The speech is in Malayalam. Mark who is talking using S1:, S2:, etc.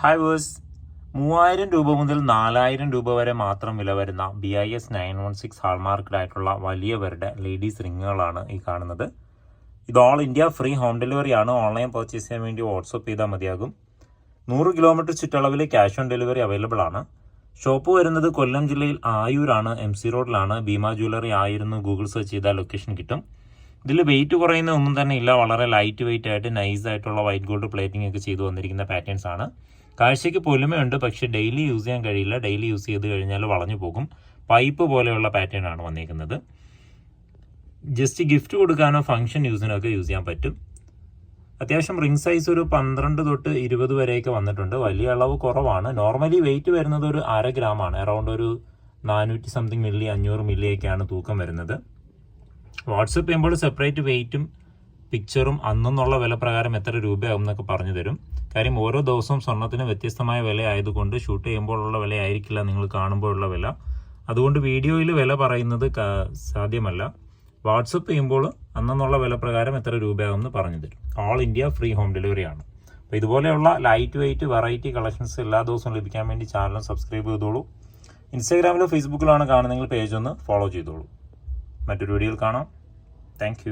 S1: ഹായ് വേഴ്സ് മൂവായിരം രൂപ മുതൽ നാലായിരം രൂപ വരെ മാത്രം വില വരുന്ന B I S nine one six hallmarked ആയിട്ടുള്ള വലിയവരുടെ ലേഡീസ് റിങ്ങുകളാണ് ഈ കാണുന്നത്. ഇത് all India free home delivery ആണ്. ഓൺലൈൻ പർച്ചേസ് ചെയ്യാൻ വേണ്ടി വാട്സപ്പ് ചെയ്താൽ മതിയാകും. നൂറ് കിലോമീറ്റർ ചുറ്റളവിൽ ക്യാഷ് ഓൺ ഡെലിവറി അവൈലബിൾ ആണ്. ഷോപ്പ് വരുന്നത് കൊല്ലം ജില്ലയിൽ ആയൂരാണ്. എം സി റോഡിലാണ് ഭീമ ജ്വല്ലറി ആയിരുന്നു. ഗൂഗിൾ സെർച്ച് ചെയ്താൽ ലൊക്കേഷൻ കിട്ടും. ഇതിൽ വെയിറ്റ് കുറയുന്ന ഒന്നും തന്നെ ഇല്ല. വളരെ ലൈറ്റ് വെയിറ്റ് ആയിട്ട് നൈസ് ആയിട്ടുള്ള വൈറ്റ് ഗോൾഡ് പ്ലേറ്റിംഗ് ഒക്കെ ചെയ്തു വന്നിരിക്കുന്ന പാറ്റേൺസ് ആണ്. കാഴ്ചയ്ക്ക് പൊലിമയുണ്ട് പക്ഷേ ഡെയിലി യൂസ് ചെയ്യാൻ കഴിയില്ല. ഡെയിലി യൂസ് ചെയ്ത് കഴിഞ്ഞാൽ വളഞ്ഞു പോകും. പൈപ്പ് പോലെയുള്ള പാറ്റേൺ ആണ് വന്നിരിക്കുന്നത് ജസ്റ്റ് ഗിഫ്റ്റ് കൊടുക്കാനോ ഫംഗ്ഷൻ യൂസിനോ ഒക്കെ യൂസ് ചെയ്യാൻ പറ്റും. അത്യാവശ്യം റിംഗ് സൈസ് ഒരു പന്ത്രണ്ട് തൊട്ട് ഇരുപത് വരെയൊക്കെ വന്നിട്ടുണ്ട്. വലിയ അളവ് കുറവാണ്. നോർമലി വെയിറ്റ് വരുന്നത് ഒരു അര ഗ്രാമാണ് അറൗണ്ട് ഒരു നാനൂറ്റി സംതിങ് മില്ലി അഞ്ഞൂറ് മില്ലിയൊക്കെയാണ് തൂക്കം വരുന്നത്. വാട്സപ്പ് ചെയ്യുമ്പോൾ സെപ്പറേറ്റ് വെയിറ്റും പിക്ചറും അന്നെന്നുള്ള വില പ്രകാരം എത്ര രൂപയാകും എന്നൊക്കെ പറഞ്ഞു തരും. കാര്യം ഓരോ ദിവസവും സ്വർണത്തിന് വ്യത്യസ്തമായ വില ആയതുകൊണ്ട് ഷൂട്ട് ചെയ്യുമ്പോഴുള്ള വില ആയിരിക്കില്ല നിങ്ങൾ കാണുമ്പോഴുള്ള വില. അതുകൊണ്ട് വീഡിയോയിൽ വില പറയുന്നത് സാധ്യമല്ല. വാട്സപ്പ് ചെയ്യുമ്പോൾ അന്നെന്നുള്ള വില പ്രകാരം എത്ര രൂപയാകും എന്ന് പറഞ്ഞു തരും. All India free home delivery ആണ്. അപ്പോൾ ഇതുപോലെയുള്ള ലൈറ്റ് വെയിറ്റ് വെറൈറ്റി കളക്ഷൻസ് എല്ലാ ദിവസവും ലഭിക്കാൻ വേണ്ടി ചാനൽ സബ്സ്ക്രൈബ് ചെയ്തോളൂ. ഇൻസ്റ്റാഗ്രാമിലോ ഫേസ്ബുക്കിലോ ആണ് കാണുന്നതെങ്കിൽ പേജ് ഒന്ന് ഫോളോ ചെയ്തോളൂ. മറ്റൊരു വീഡിയോയിൽ കാണാം. താങ്ക്